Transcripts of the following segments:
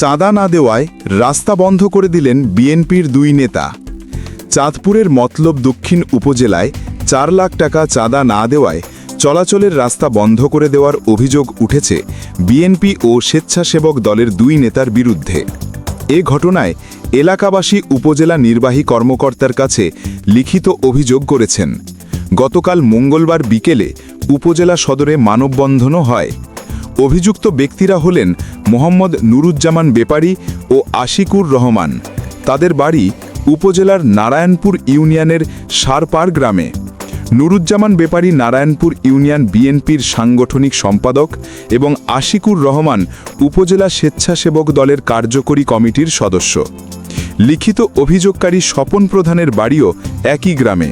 চাঁদা না দেওয়ায় রাস্তা বন্ধ করে দিলেন বিএনপির দুই নেতা। চাঁদপুরের মতলব দক্ষিণ উপজেলায় চার লাখ টাকা চাঁদা না দেওয়ায় চলাচলের রাস্তা বন্ধ করে দেওয়ার অভিযোগ উঠেছে বিএনপি ও স্বেচ্ছাসেবক দলের দুই নেতার বিরুদ্ধে। এ ঘটনায় এলাকাবাসী উপজেলা নির্বাহী কর্মকর্তার কাছে লিখিত অভিযোগ করেছেন। গতকাল মঙ্গলবার বিকেলে উপজেলা সদরে মানববন্ধনও হয়। অভিযুক্ত ব্যক্তিরা হলেন মোহাম্মদ নুরুজ্জামান বেপারী ও আশিকুর রহমান। তাদের বাড়ি উপজেলার নারায়ণপুর ইউনিয়নের সারপার গ্রামে। নুরুজ্জামান বেপারী নারায়ণপুর ইউনিয়ন বিএনপির সাংগঠনিক সম্পাদক এবং আশিকুর রহমান উপজেলা স্বেচ্ছাসেবক দলের কার্যকরী কমিটির সদস্য। লিখিত অভিযোগকারী স্বপন প্রধানের বাড়িও একই গ্রামে।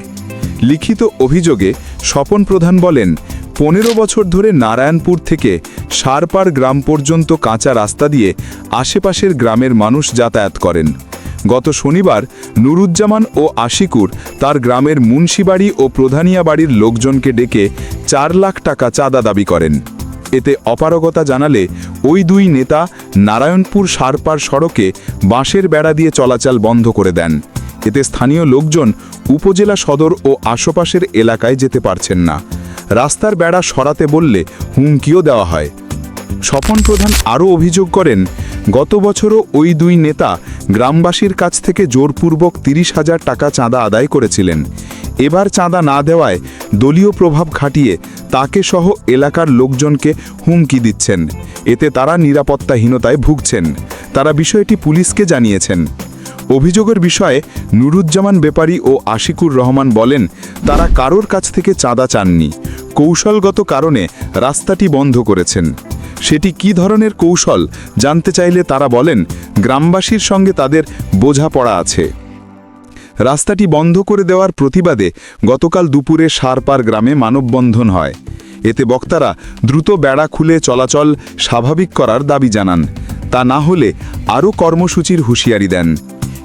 লিখিত অভিযোগে স্বপন প্রধান বলেন পনেরো বছর ধরে নারায়ণপুর থেকে সারপার গ্রাম পর্যন্ত কাঁচা রাস্তা দিয়ে আশেপাশের গ্রামের মানুষ যাতায়াত করেন। গত শনিবার নুরুজ্জামান ও আশিকুর তার গ্রামের মুন্সিবাড়ি ও প্রধানিয়া বাড়ির লোকজনকে ডেকে চার লাখ টাকা চাঁদা দাবি করেন। এতে অপারগতা জানালে ওই দুই নেতা নারায়ণপুর সারপার সড়কে বাঁশের বেড়া দিয়ে চলাচল বন্ধ করে দেন। এতে স্থানীয় লোকজন উপজেলা সদর ও আশপাশের এলাকায় যেতে পারছেন না। রাস্তার বেড়া সরাতে বললে হুমকিও দেওয়া হয়। স্বপন প্রধান আরও অভিযোগ করেন, গত বছরও ওই দুই নেতা গ্রামবাসীর কাছ থেকে জোরপূর্বক তিরিশ হাজার টাকা চাঁদা আদায় করেছিলেন। এবার চাঁদা না দেওয়ায় দলীয় প্রভাব খাটিয়ে তাকে সহ এলাকার লোকজনকে হুমকি দিচ্ছেন। এতে তারা নিরাপত্তাহীনতায় ভুগছেন। তারা বিষয়টি পুলিশকে জানিয়েছেন। অভিযোগের বিষয়ে নুরুজ্জামান বেপারী ও আশিকুর রহমান বলেন, তারা কারোর কাছ থেকে চাঁদা চাননি। কৌশলগত কারণে রাস্তাটি বন্ধ করেছেন। সেটি কি ধরনের কৌশল জানতে চাইলে তারা বলেন, গ্রামবাসীর সঙ্গে তাদের বোঝাপড়া আছে। রাস্তাটি বন্ধ করে দেওয়ার প্রতিবাদে গতকাল দুপুরে সারপার গ্রামে মানববন্ধন হয়। এতে বক্তারা দ্রুত বেড়া খুলে চলাচল স্বাভাবিক করার দাবি জানান। তা না হলে আরও কর্মসূচির হুঁশিয়ারি দেন।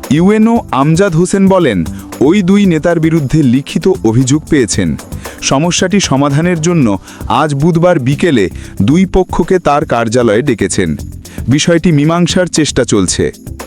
ইউএনও আমজাদ হোসেন বলেন, ওই দুই নেতার বিরুদ্ধে লিখিত অভিযোগ পেয়েছেন। সমস্যাটি সমাধানের জন্য আজ বুধবার বিকেলে দুই পক্ষকে তার কার্যালয়ে ডেকেছেন। বিষয়টি মীমাংসার চেষ্টা চলছে।